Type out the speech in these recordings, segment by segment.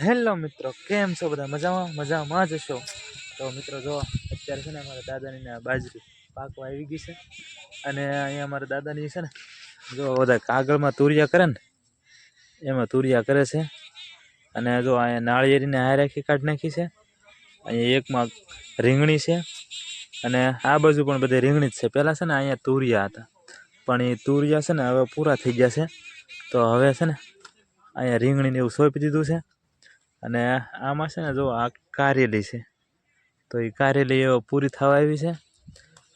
Hello મિત્રો, કેમ છો બધા? મજામાં? મજામાં જ છો? તો મિત્રો જો, અત્યારે છે ને અમારા દાદાની આ બાજરી પાકવા આવી ગઈ છે. અને અહીંયા અમારા દાદાની છે ને, જો બધા કાગળમાં તુરિયા કરે ને, એમાં તુરિયા કરે છે. અને જો અહીંયા નાળિયેરીને હાય રાખી કાઢી નાખી છે. અહીંયા એકમાં રીંગણી છે. અને આ બાજુ પણ બધી રીંગણી જ છે. પહેલાં છે ને અહીંયા તુરિયા હતા. પણ એ તુરિયા છે ને હવે પૂરા થઈ ગયા છે. તો હવે છે ને અહીંયા રીંગણીને એવું સોંપી દીધું છે. અને આમાં છે ને જો આ કારેલી છે, તો એ કારેલી એ પૂરી થવા આવી છે.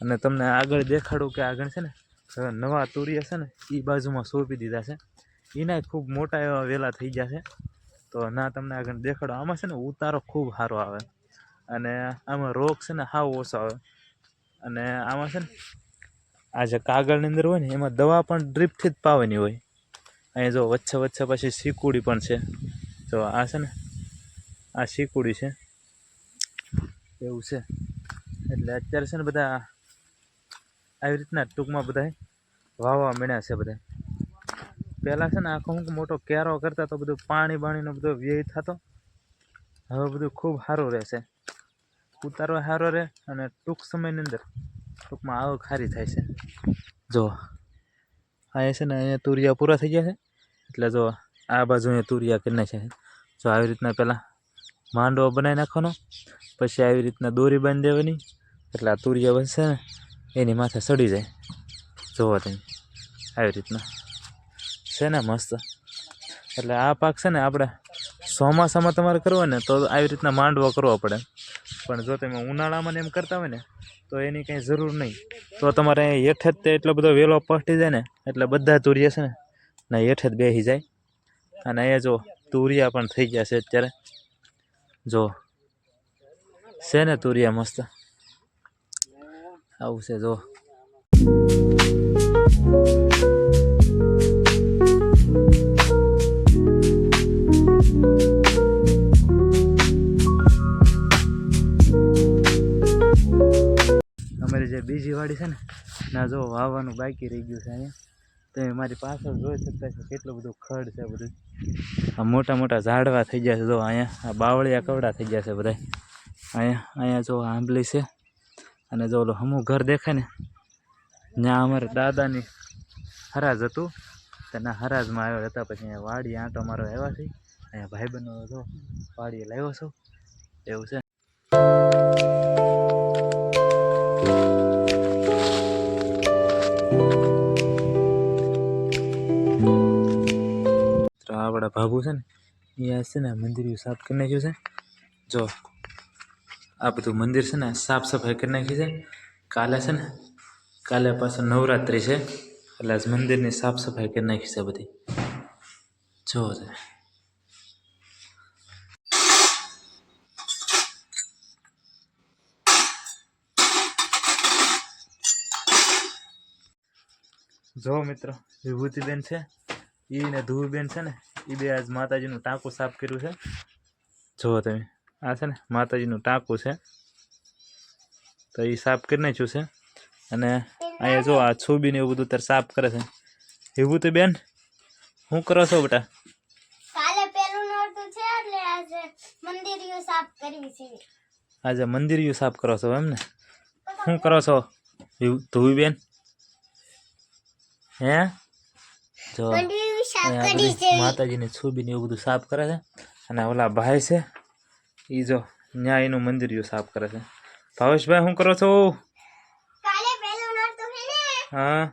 અને તમને આગળ દેખાડું કે આગળ છે ને નવા તુરિયા છે ને એ બાજુમાં સોંપી દીધા છે. એના ખૂબ મોટા એવા વેલા થઈ ગયા છે. તો ના, તમને આગળ દેખાડો. આમાં છે ને ઉતારો ખૂબ સારો આવે. અને આમાં રોગ છે ને સાવ ઓછો આવે. અને આમાં છે ને, આ જે કાગળની અંદર હોય ને, એમાં દવા પણ ડ્રીપથી જ પાવાની હોય. અહીંયા જો વચ્ચે વચ્ચે પછી શીકુડી પણ છે. જો આ છે ને આ શીકુડી છે. એવું છે. એટલે અત્યારે છે ને બધા આવી રીતના ટૂંકમાં બધા વાવવા મળ્યા છે બધા પહેલાં છે ને આખો હું મોટો કેરો કરતા તો બધું પાણી બાણીનો બધો વ્યય થતો. હવે બધું ખૂબ સારું રહેશે ઉતારો સારો રહે અને ટૂંક સમયની અંદર ટૂંકમાં આવક સારી થાય છે. જો, અહીંયા છે ને અહીંયા તુરિયા પૂરા થઈ ગયા છે. એટલે જો આ બાજુ અહીંયા તુરિયા કરી નાખ્યા છે. જો આવી રીતના પહેલાં માંડવો બનાવી નાખવાનો. પછી આવી રીતના દોરી બાંધી દેવાની એટલે આ તુરિયા બનશે ને, એની માથે સડી જાય. જોવો તમે. આવી રીતના. છે ને મસ્ત. એટલે આ પાક છે ને આપણે ચોમાસામાં તમારે કરવો ને, તો આવી રીતના માંડવો કરવો પડે. પણ જો તમે ઉનાળામાં ને એમ કરતા હોય ને, તો એની કંઈ જરૂર નહીં. તો તમારે અહીં હેઠે જ તે એટલો બધો વેલો પટી જાય ને, એટલે બધા તુરિયા છે ને, ના હેઠે જ બેસી જાય. અને અહીંયા જો તુરિયા પણ થઈ ગયા છે અત્યારે. જો, છે ને તુરિયા મસ્ત. આવું છે, જો. અમારી જે બીજી વાડી છે ને, ના, જો વાવવાનું બાકી રહી ગયું છે અહીંયા. તમે મારી પાછળ જોઈ શકતા છો કેટલું બધું ખડ છે બધું. આ મોટા મોટા ઝાડવા થઈ ગયા છે, જો અહીંયા, આ બાવળિયા કવડા થઈ ગયા છે બધા. અહીંયા અહીંયા જો આંબલી છે, અને જો ઓલો હમું ઘર દેખાય ને ત્યાં અમારે દાદાની હરાજ હતું, તેના હરાજમાં આવ્યા હતા, પછી અહીંયા વાડી આંટો મારો આવ્યા છે, અહીંયા બનો જો વાડીએ લાવ્યો છો, એવું છે. આ છે ને એ છે ને મંદિર સાફ કરી નાખ્યું છે. જો, આ બધું મંદિર છે ને સાફ સફાઈ કરી નાખી છે. કાલે છે ને, કાલે પાછું નવરાત્રિ છે, એટલે મંદિરની સાફ સફાઈ કરી નાખી છે બધી. જો જો મિત્રો, વિભૂતિબેન છે એને ને ધ્રુવબેન છે ને એ બે આજ માતાજીનું ટાંકું સાફ કર્યું છે. જુઓ તમે આ છે ને માતાજીનું ટાંકું છે. તો એ સાફ કરી નાખ્યું છે. અને અહીંયા જો આ છોબી ને એવું બધું ત્યારે સાફ કરે છે. વિભૂતિબેન શું કરો છો બેટા? આજે મંદિર સાફ કરો છો. એમ ને? શું કરો છો? વિભુ- બેન. હે? જો. માતાજીની છોબી ને એવું બધું સાફ કરે છે. અને ઓલા ભાઈ છે એ જો ન્યા એનું મંદિર સાફ કરે છે. ભાવેશભાઈ શું કરો છો? હા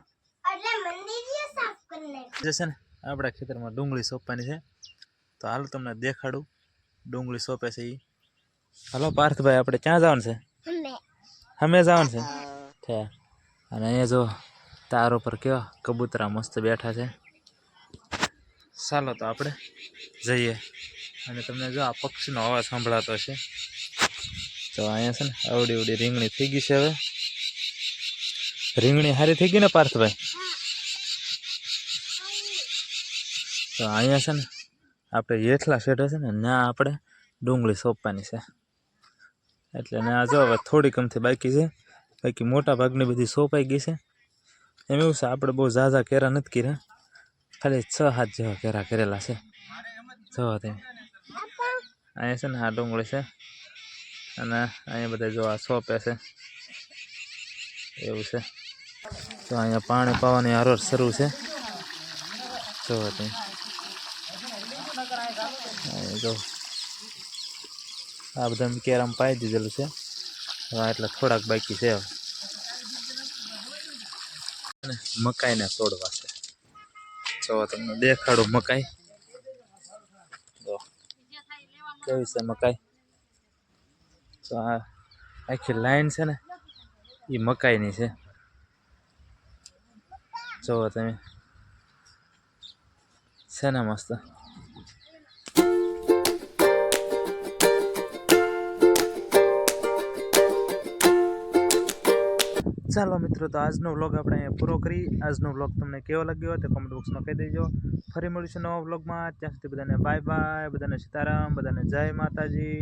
એટલે મંદિરિયું સાફ કરી નાખ્યું. જે છે ને આપણા ખેતરમાં ડુંગળી સોંપવાની છે. તો હાલ તમને દેખાડું. ડુંગળી સોંપે છે એ હાલો પાર્થભાઈ આપણે ક્યાં જવાનું છે? અમે જવાનું છે? અને અહીંયા જો તારો પર કેવા કબૂતરા મસ્ત બેઠા છે. ચાલો તો આપણે જઈએ. અને તમને જો આ પક્ષીનો અવાજ સંભળાતો છે. તો અહીંયા છે ને આવડી અવડી રીંગણી થઈ ગઈ છે હવે. રીંગણી સારી થઈ ગઈ ને પાર્થભાઈ? તો અહીંયા છે ને આપણે હેઠલા શેઠે છે ને ત્યાં આપણે ડુંગળી સોંપવાની છે. એટલે ત્યાં જો હવે થોડીક અમથી બાકી છે. બાકી મોટા ભાગની બધી સોંપાઈ ગઈ છે. એમ એવું છે, આપણે બહુ ઝાઝા કેરા નથી કર્યા. ખાલી છ હાથ જેવા કેરા કરેલા છે જો તમે અહીંયા છે ને આ ડુંગળી છે અને અહીંયા બધા જો આ સોંપે છે એવું છે તો અહીંયા પાણી પાવાની હારોર શરૂ છે જો તમે જો આ બધા કેરામ પાઈ દીધેલું છે હવે એટલે થોડાક બાકી છે મકાઈના તોડવા જો તમને દેખાડું મકાઈ. કેવી છે મકાઈ? તો આ આખી લાઈન છે ને એ મકાઈની છે. જુઓ તમે. છે ને મસ્ત. ચાલો મિત્રો, તો આજનો વ્લોગ આપણે અહીંયા પૂરો કરી. આજનો વ્લોગ તમને કેવો લાગ્યો તે કોમેન્ટ બોક્સમાં કહી દેજો. ફરી મળીશું નવા વ્લોગમાં ત્યાં સુધી બધાને બાય બાય બધાને સીતારામ, બધાને જય માતાજી.